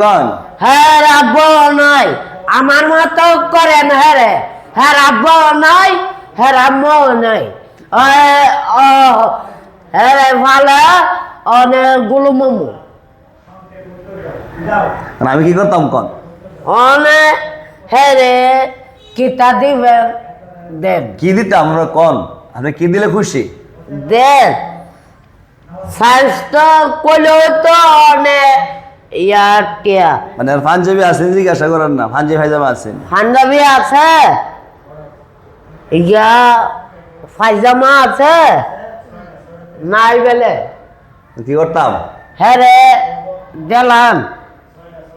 কন? হ্যাঁ রাব্ব নাই। আমার মতো করেন হ্যাঁ রে। হ্যাঁ রাব্ব নাই হ্যাঁ ও, হ্যাঁ রে ভালো অনেকগুলো মোমো। আমি কি করতাম কন? অনেক হ্যাঁ রে কিতা দিবেন দেন। কি দিতাম আমরা কন? আপনি কি দিলে খুশি? দেন। স্বাস্থ্য করলেও তো অনেক ইয়ার টিয়া মানে পাঞ্জাবি আছেন জিজ্ঞাসা না পাঞ্জাবি ভাইজামা আছেন। পাঞ্জাবি আছে? ইয়া পায়জামা আছে? নাই বেলে। কি করতাম? হ্যাঁ রে দিলাম।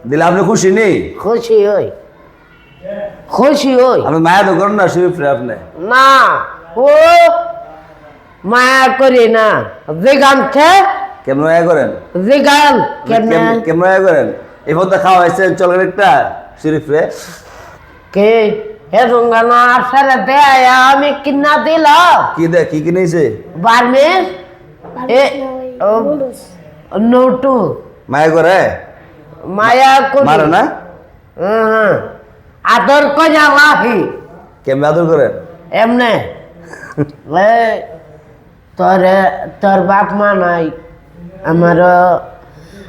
দিলে আপনি খুশি নেই খুশি হই। খুশি হই। আপনি মায়া তো করেন না শরীফ রে আপনি। না ও মায়া করি না। জিগানছে কেমন মায়া করেন? জিগান কেন কেমন- মায়া করেন? এই পথে খাওয়া হয়েছে চলেন একটা শরীফ রে। কে? হে রঙ্গানা আসলে দেয় আমি কিনা দিলাম। কি দে কি কিনেছে? বার্মিস এ নোটু মায়া করে? মায়া করি। মারে না? হ্যাঁ আদর কজা লাহি কেমন আদর করেন? এমনে। এ, তোর তোর বাপ মা নাই। আমারও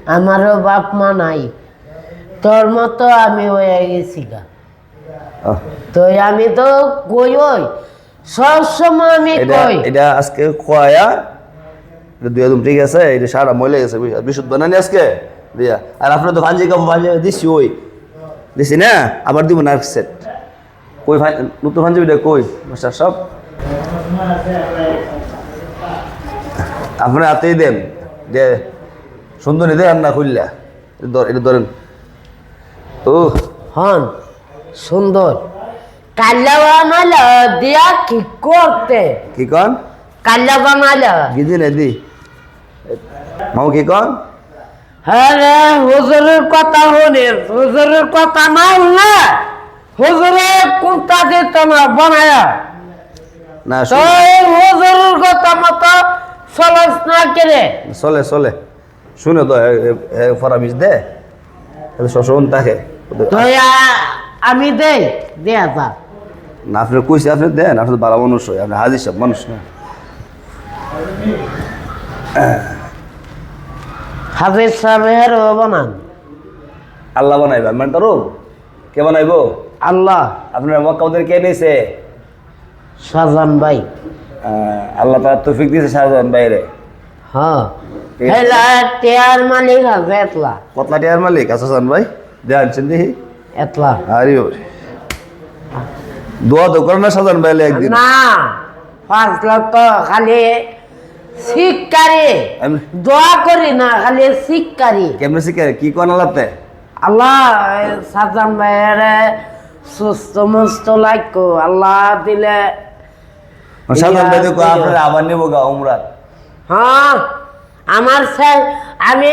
আমারও বাপ মা নাই। তোর মতো আমি হয়ে গেছি গা। আহ, তো আমি তো কই ওই? সব সময় আমি কই? এটা আজকে এটা দুই একদম ঠিক আছে এটা সারা ময়লা গেছে বিশ- বিশুদ্ধ বানানি আজকে? দিয়া। আর আপনার তো ভাঞ্জি কাপড় ভাঞ্জি দিছি ওই। দিছি না? আবার দিব না সেট কই নতুন ভাঞ্জিবিটা কই? মাস্টার সব আপনার হাতেই দেন। দে সুন্দর নিতে রান্না খুললা। এটা ধর- এটা ধরেন। ও হন সুন্দর। দিয়া কি করতে? কি কন? গিজি না দি। মাও কি কন? হ্যাঁ হুজুরের কথা হুজুরের কথা না না। হুজুরে কুর্তা দিত না বানায়া। না হুজুরের কথা মতো চলস না কেরে চলে চলে। শুনে তো ফরামিস দে। শোষণ থাকে আমি দেই। দেয়া যা না আপনি কইছে আপনি দেন। আপনি তো ভালো মানুষ হয় আপনি হাজির সব মানুষ না। হাজির সাহেবের বানান। আল্লাহ বানাইবে মানে তার কে বানাইবো? আল্লাহ। আপনার মক্কা ওদের কে নিয়েছে সাজান ভাই। আল্লাহ তার তৌফিক দিয়েছে শাহজাহান বাইরে হ্যাঁ। আছে। টেয়ার মালিক আছে এতলা। কতলা টিয়ার মালিক আসান ভাই দেন দেখি। এতলা। আরে। দোয়া তো করেন না সাজান বাইলে একদিন। না পাঁচ লক্ষ খালি শিক্ষারি। দোয়া করি না খালি শিক্ষারি। কেমনে শিখে কি কোন আলাতে আল্লাহ সাজান ভাইয়ের সুস্থ মস্ত লাগতো আল্লাহ দিলে সাজান ভাই দেখো আবার নেব গা উমরাত হ্যাঁ আমার স্যার আমি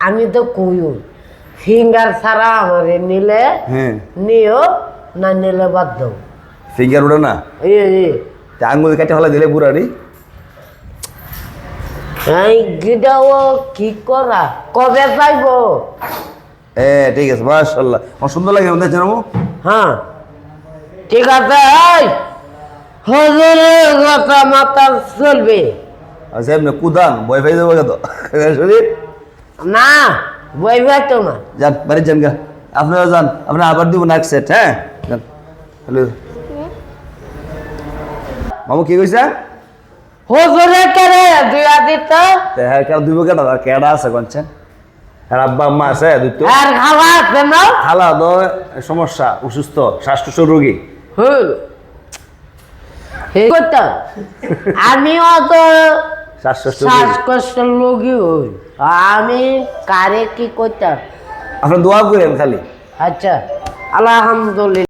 আমি তো কইও ফিঙ্গার ছাড়া আমার নিলে নিও না নিলে বাদ দাও ফিঙ্গার না আঙ্গুল কেটে ফেলা দিলে বুড়ারি এই গিটাও কি করা কবে পাইব এ ঠিক আছে মাশাল্লাহ আমার সুন্দর লাগে আমাদের জানাব হ্যাঁ ঠিক আছে এই। হজুরের কথা মাথা চলবে। আচ্ছা এমনি কুদান বয় ফাই দেবো কত শরীর না বইবে তো না। যান বাড়ি যান গা। আপনারা যান আপনারা আবার দিব না এক সেট হ্যাঁ? যান। হ্যালো। মামু কি কইছে? হজুরে কেড়ে দিয়া দিত। তে হ্যাঁ কেন দুইব কেন? কেডা আছে কনছেন? আর আব্বা আম্মা আছে দুই তো। আর খাওয়া আছে না? খালা তো সমস্যা অসুস্থ শ্বাসকষ্ট রোগী। হুল করতাম আমিও তো শ্বাসকষ্ট রোগী শ্বাসকষ্ট লোকই হই। আমি কারে কি করতাম? আপনার দোয়া করেন খালি। আচ্ছা আলহামদুলিল্লাহ।